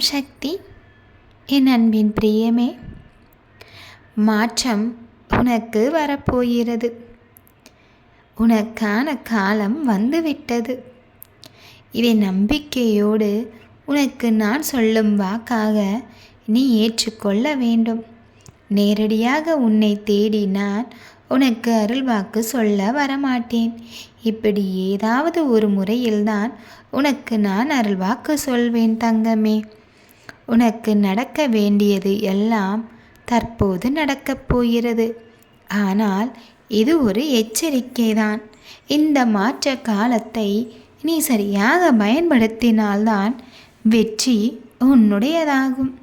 ஓம் சக்தி என் அன்பின் பிரியமே மாற்றம் உனக்கு வரப்போகிறது. உனக்கான காலம் வந்துவிட்டது. இதை நம்பிக்கையோடு உனக்கு நான் சொல்லும் வாக்காக நீ ஏற்றுக்கொள்ள வேண்டும். நேரடியாக உன்னை தேடி நான் உனக்கு அருள்வாக்கு சொல்ல வரமாட்டேன். இப்படி ஏதாவது ஒரு முறையில்தான் உனக்கு நான் அருள்வாக்கு சொல்வேன் தங்கமே. உனக்கு நடக்க வேண்டியது எல்லாம் தற்போது நடக்கப் போகிறது. ஆனால் இது ஒரு எச்சரிக்கைதான். இந்த மாற்ற காலத்தை நீ சரியாக பயன்படுத்தினால்தான் வெற்றி உன்னுடையதாகும்.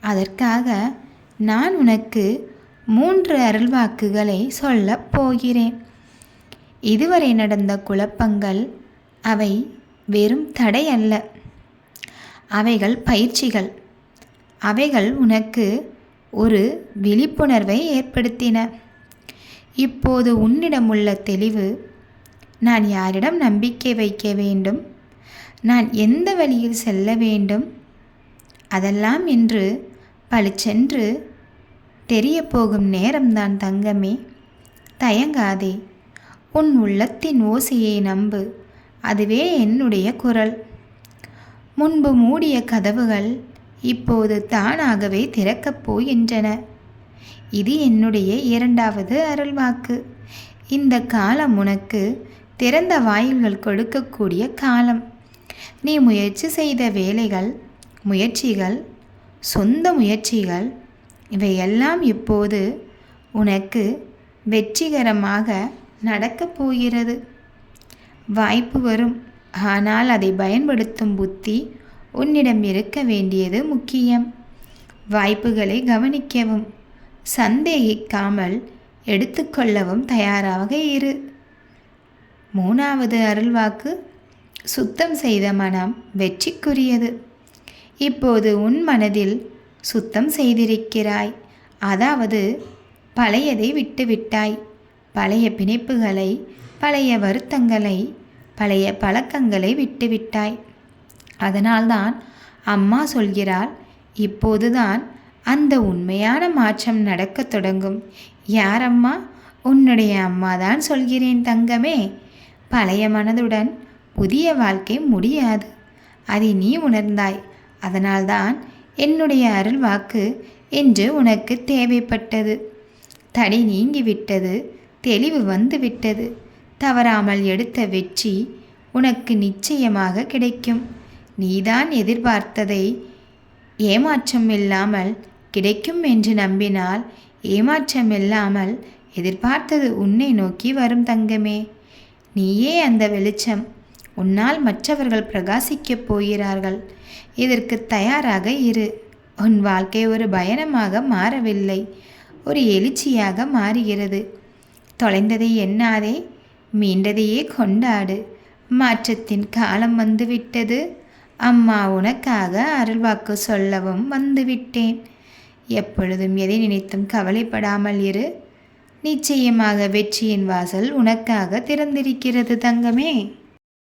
அதற்காக நான் உனக்கு மூன்று அருள்வாக்குகளை சொல்லப் போகிறேன். இதுவரை நடந்த குழப்பங்கள் அவை வெறும் தடை அல்ல அவைகள் பயிற்சிகள். அவைகள் உனக்கு ஒரு விழிப்புணர்வை ஏற்படுத்தின. இப்போது உன்னிடமுள்ள தெளிவு நான் யாரிடம் நம்பிக்கை வைக்க வேண்டும்? நான் எந்த வழியில் செல்ல வேண்டும்? அதெல்லாம் இன்று பளிச்சென்று தெரிய போகும் நேரம்தான் தங்கமே. தயங்காதே உன் உள்ளத்தின் ஓசையை நம்பு. அதுவே என்னுடைய குரல். முன்பு மூடிய கதவுகள் இப்போது தானாகவே திறக்கப் போகின்றன. இது என்னுடைய இரண்டாவது அருள்வாக்கு. இந்த காலம் உனக்கு திறந்த வாயில்கள் கொடுக்கக்கூடிய காலம். நீ முயற்சி செய்த வேலைகள் முயற்சிகள் சொந்த முயற்சிகள் இவையெல்லாம் இப்போது உனக்கு வெற்றிகரமாக நடக்கப் போகிறது. வாய்ப்பு வரும். ஆனால் அதை பயன்படுத்தும் புத்தி உன்னிடம் இருக்க வேண்டியது முக்கியம். வாய்ப்புகளை கவனிக்கவும். சந்தேகிக்காமல் எடுத்துக்கொள்ளவும் தயாராக இரு. மூணாவது அருள்வாக்கு சுத்தம் செய்த மனம் வெற்றிக்குரியது. இப்போது உன் மனதில் சுத்தம் செய்திருக்கிறாய். அதாவது பழையதை விட்டுவிட்டாய். பழைய பிணைப்புகளை பழைய வருத்தங்களை பழைய பழக்கங்களை விட்டுவிட்டாய். அதனால்தான் அம்மா சொல்கிறாள் இப்போதுதான் அந்த உண்மையான மாற்றம் நடக்கத் தொடங்கும். யார் அம்மா உன்னுடைய அம்மா தான் சொல்கிறேன் தங்கமே பழைய மனதுடன் புதிய வாழ்க்கை முடியாது. அதை நீ உணர்ந்தாய். அதனால்தான் என்னுடைய அருள் வாக்கு என்று உனக்கு தேவைப்பட்டது. தடை நீங்கிவிட்டது தெளிவு வந்துவிட்டது தவறாமல் எடுத்த வெற்றி உனக்கு நிச்சயமாக கிடைக்கும். நீதான் எதிர்பார்த்ததை ஏமாற்றம் இல்லாமல் கிடைக்கும் என்று நம்பினால் ஏமாற்றம் இல்லாமல் எதிர்பார்த்தது உன்னை நோக்கி வரும் தங்கமே. நீயே அந்த வெளிச்சம் உன்னால் மற்றவர்கள் பிரகாசிக்கப் போகிறார்கள். இதற்கு தயாராக இரு. உன் வாழ்க்கை ஒரு பயணமாக மாறவில்லை. ஒரு எழுச்சியாக மாறுகிறது. தொலைந்ததை எண்ணாதே. மீண்டதையே கொண்டாடு. மாற்றத்தின் காலம் வந்துவிட்டது. அம்மா உனக்காக அருள்வாக்கு சொல்லவும் வந்துவிட்டேன். எப்பொழுதும் எதை நினைத்தும் கவலைப்படாமல் இரு. நிச்சயமாக வெற்றியின் வாசல் உனக்காக திறந்திருக்கிறது தங்கமே.